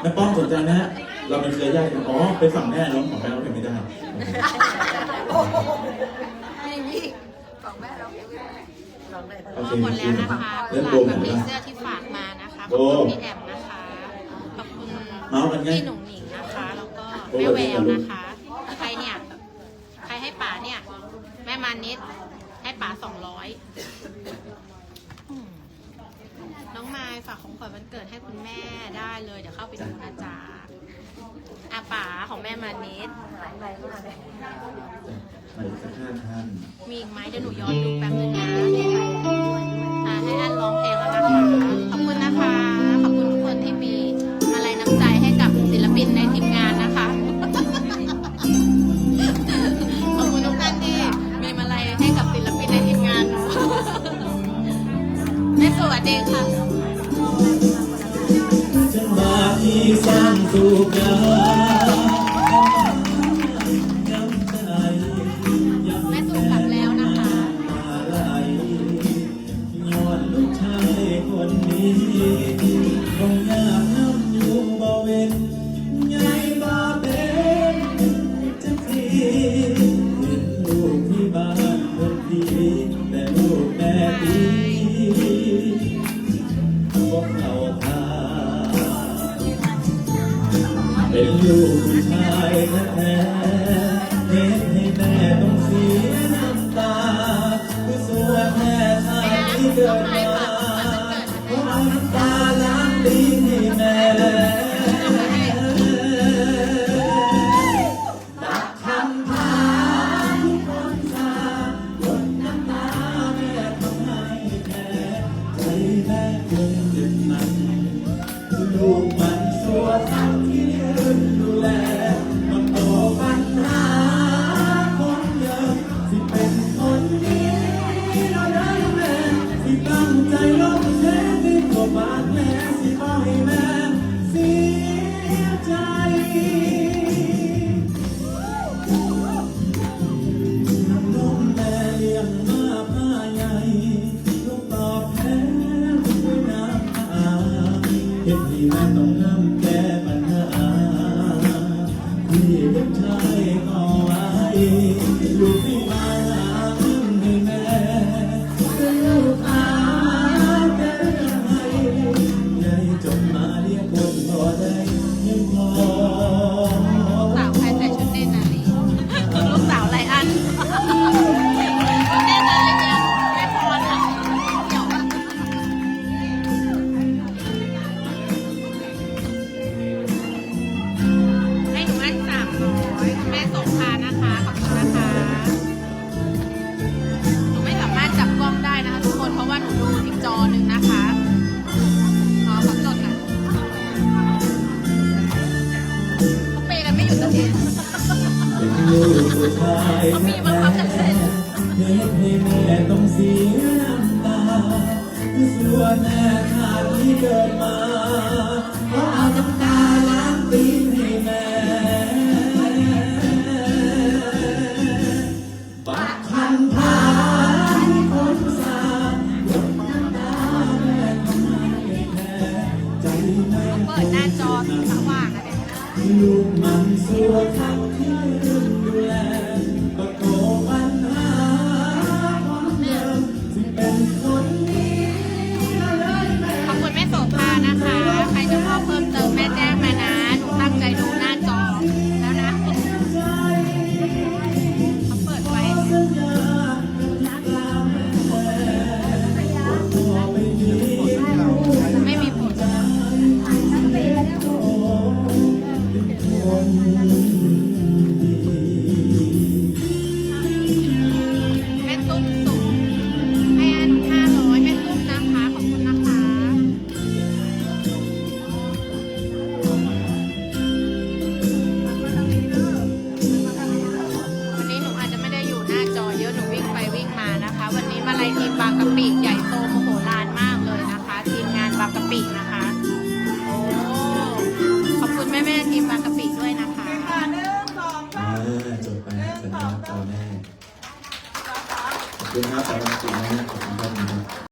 แม่ป้อมสนใจนะฮะเราเป็นเครือญาติกันอ๋อไปฝั่งแม่ร้องของแม่ร้องเพลงไม่ได้นี่ของแม่เราไม่ได้ลองได้โอก็เคหมดแล้วนะคะเริ่มฝาโดกมกับหมดมีแล้วเสื้อที่ฝากมานะคะขโดอบมคุณพี่แอมนะคะขอบคุณเมาส์กันไง พี่หนุ่งหนิงนะคะ แล้วก็แม่แววนะคะ ใครเนี่ย ใครให้ป๋าเนี่ย แม่มานิดให้ป๋าสองร้อย น้องมายฝากของขวัญวันเกิดให้คุณแม่ได้เลย เดี๋ยวเข้าไปดูนะจ๊ะอาป๋าของแม่มานิดหลายใบมากเลย ไปสักห้าท่าน มีอีกไหมเดี๋ยวหนูย้อนดูแป๊บนึงนะ สร้างสุขยาม เป็นลูกผู้ชายแท้ๆเห็นให้แม่ต้องเสียน้ำตา คือสัวแท้ชาติที่เกิดมาเพราะเอาน้ำตาล้างดีให้แม่ จนมาเรียกคนพอได้ ยั ต้องเสียน้ำตาคือส่วนแม่ขาดที่เกิดมาเพราะเอาน้ำตาล้างตีนให้แม่บักคันพาที่คนสาบนน้ำตาแม่ทำให้แพ้ใจแม่เปิดหน้าจอสีสว่างนะเนี่ยลูกมันสัวทั้งที่ยื สัญญาต่อแน่ขอบคุณครับสำหรับสิ่งนี้ขอบคุณครับ